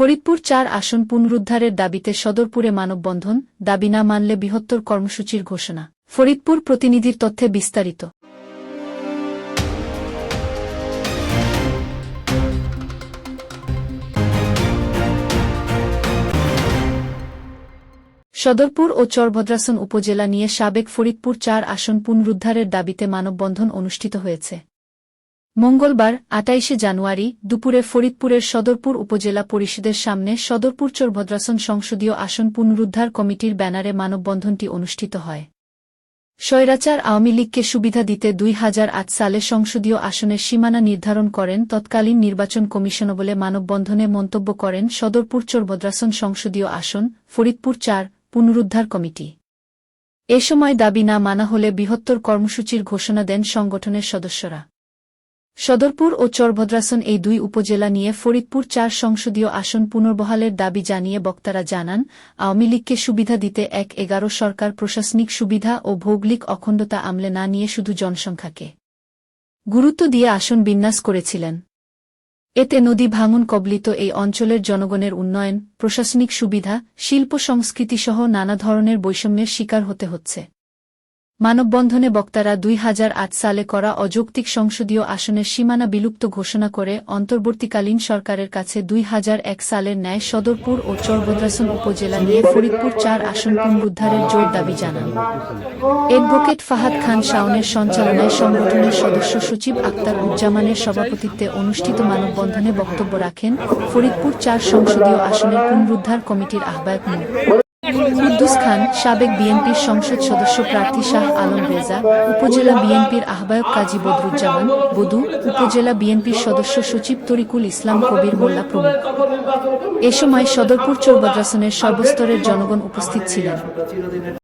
ফরিদপুর চার আসন পুনরুদ্ধারের দাবিতে সদরপুরে মানববন্ধন, দাবি না মানলে বৃহত্তর কর্মসূচির ঘোষণা। ফরিদপুর প্রতিনিধির তথ্যে বিস্তারিত। সদরপুর ও চরভদ্রাসন উপজেলা নিয়ে সাবেক ফরিদপুর চার আসন পুনরুদ্ধারের দাবিতে মানববন্ধন অনুষ্ঠিত হয়েছে। মঙ্গলবার, আটাইশে জানুয়ারি, দুপুরে ফরিদপুরের সদরপুর উপজেলা পরিষদের সামনে সদরপুর চরভদ্রাসন সংসদীয় আসন পুনরুদ্ধার কমিটির ব্যানারে মানববন্ধনটি অনুষ্ঠিত হয়। স্বৈরাচার আওয়ামী লীগকে সুবিধা দিতে দুই হাজার আট সালে সংসদীয় আসনের সীমানা নির্ধারণ করেন তৎকালীন নির্বাচন কমিশন বলে মানববন্ধনে মন্তব্য করেন সদরপুর চরভদ্রাসন সংসদীয় আসন, ফরিদপুর চার, পুনরুদ্ধার কমিটি। এ সময় দাবি না মানা হলে বৃহত্তর কর্মসূচির ঘোষণা দেন সংগঠনের সদস্যরা। সদরপুর ও চরভদ্রাসন এই দুই উপজেলা নিয়ে ফরিদপুর চার সংসদীয় আসন পুনর্বহালের দাবি জানিয়ে বক্তারা জানান, আওয়ামী লীগকে সুবিধা দিতে এক এগারো সরকার প্রশাসনিক সুবিধা ও ভৌগোলিক অখণ্ডতা আমলে না নিয়ে শুধু জনসংখ্যাকে গুরুত্ব দিয়ে আসন বিন্যাস করেছিলেন। এতে নদী ভাঙন কবলিত এই অঞ্চলের জনগণের উন্নয়ন, প্রশাসনিক সুবিধা, শিল্প সংস্কৃতিসহ নানা ধরনের বৈষম্যের শিকার হতে হচ্ছে। মানববন্ধনে বক্তারা দুই হাজার আট সালে করা অযৌক্তিক সংসদীয় আসনের সীমানা বিলুপ্ত ঘোষণা করে অন্তর্বর্তীকালীন সরকারের কাছে দুই সালের ন্যায় সদরপুর ও চরভদ্রাসন উপজেলা নিয়ে ফরিদপুর চার আসন পুনরুদ্ধারের জোর দাবি জানান। অ্যাডভোকেট ফাহাদ খান শাওনের সঞ্চালনায় সংগঠনের সদস্য সচিব আক্তার উজ্জামানের সভাপতিত্বে অনুষ্ঠিত মানববন্ধনে বক্তব্য রাখেন ফরিদপুর চার সংসদীয় আসনের পুনরুদ্ধার কমিটির আহ্বায়ক কুদ্দুস খান সাবেক বিএনপির সংসদ সদস্য প্রার্থী শাহ আলম রেজা, উপজেলা বিএনপির আহ্বায়ক কাজী বদরুজ্জামান বদু উপজেলা বিএনপির সদস্য সচিব তরিকুল ইসলাম কবির মোল্লা প্রমুখ। এ সময় সদরপুর চৌবাদ্রাসনের সর্বস্তরের জনগণ উপস্থিত ছিলেন।